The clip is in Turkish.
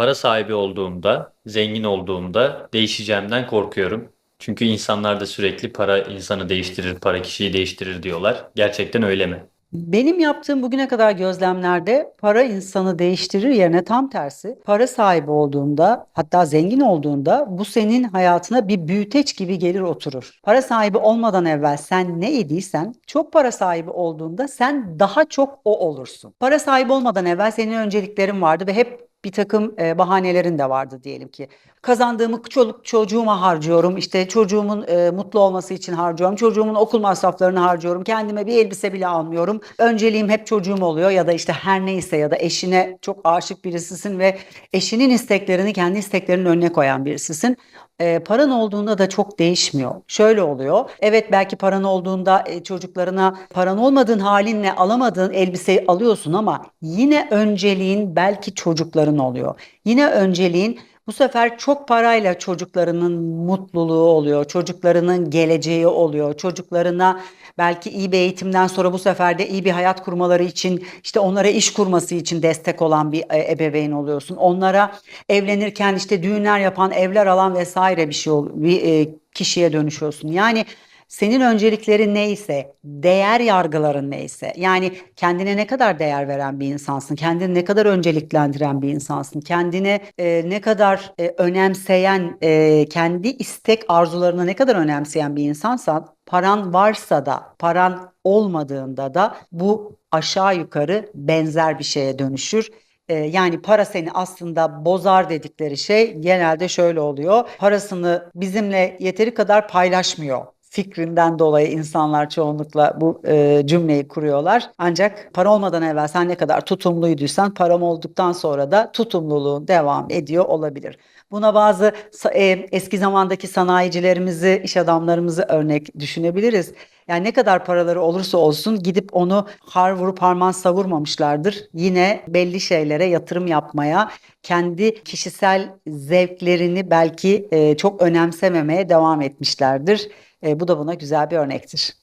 Para sahibi olduğumda, zengin olduğumda değişeceğimden korkuyorum. Çünkü insanlar da sürekli para insanı değiştirir, para kişiyi değiştirir diyorlar. Gerçekten öyle mi? Benim yaptığım bugüne kadar gözlemlerde para insanı değiştirir yerine tam tersi. Para sahibi olduğunda hatta zengin olduğunda bu senin hayatına bir büyüteç gibi gelir oturur. Para sahibi olmadan evvel sen ne idiysen çok para sahibi olduğunda sen daha çok o olursun. Para sahibi olmadan evvel senin önceliklerin vardı ve hep bir takım e, bahanelerin de vardı diyelim ki. Kazandığımı çoluk çocuğuma harcıyorum. İşte çocuğumun e, mutlu olması için harcıyorum. Çocuğumun okul masraflarını harcıyorum. Kendime bir elbise bile almıyorum. Önceliğim hep çocuğum oluyor ya da işte her neyse ya da eşine çok aşık birisisin ve eşinin isteklerini kendi isteklerinin önüne koyan birisisin. E, paran olduğunda da çok değişmiyor. Şöyle oluyor. Evet belki paran olduğunda e, çocuklarına paran olmadığın halinle alamadığın elbiseyi alıyorsun ama yine önceliğin belki çocukların oluyor. Yine önceliğin bu sefer çok parayla çocuklarının mutluluğu oluyor, çocuklarının geleceği oluyor, çocuklarına belki iyi bir eğitimden sonra bu sefer de iyi bir hayat kurmaları için, işte onlara iş kurması için destek olan bir e, ebeveyn oluyorsun. Onlara evlenirken işte düğünler yapan, evler alan vesaire bir şey bir e, kişiye dönüşüyorsun. Yani senin önceliklerin neyse, değer yargıların neyse, yani kendine ne kadar değer veren bir insansın, kendini ne kadar önceliklendiren bir insansın, kendine e, ne kadar e, önemseyen, e, kendi istek arzularını ne kadar önemseyen bir insansan, paran varsa da, paran olmadığında da bu aşağı yukarı benzer bir şeye dönüşür. E, Yani para seni aslında bozar dedikleri şey genelde şöyle oluyor. Parasını bizimle yeteri kadar paylaşmıyor fikrinden dolayı insanlar çoğunlukla bu e, cümleyi kuruyorlar. Ancak para olmadan evvel sen ne kadar tutumluyduysan param olduktan sonra da tutumluluğun devam ediyor olabilir. Buna bazı e, eski zamandaki sanayicilerimizi, iş adamlarımızı örnek düşünebiliriz. Yani ne kadar paraları olursa olsun gidip onu har vurup harman savurmamışlardır. Yine belli şeylere yatırım yapmaya, kendi kişisel zevklerini belki e, çok önemsememeye devam etmişlerdir. E, bu da buna güzel bir örnektir.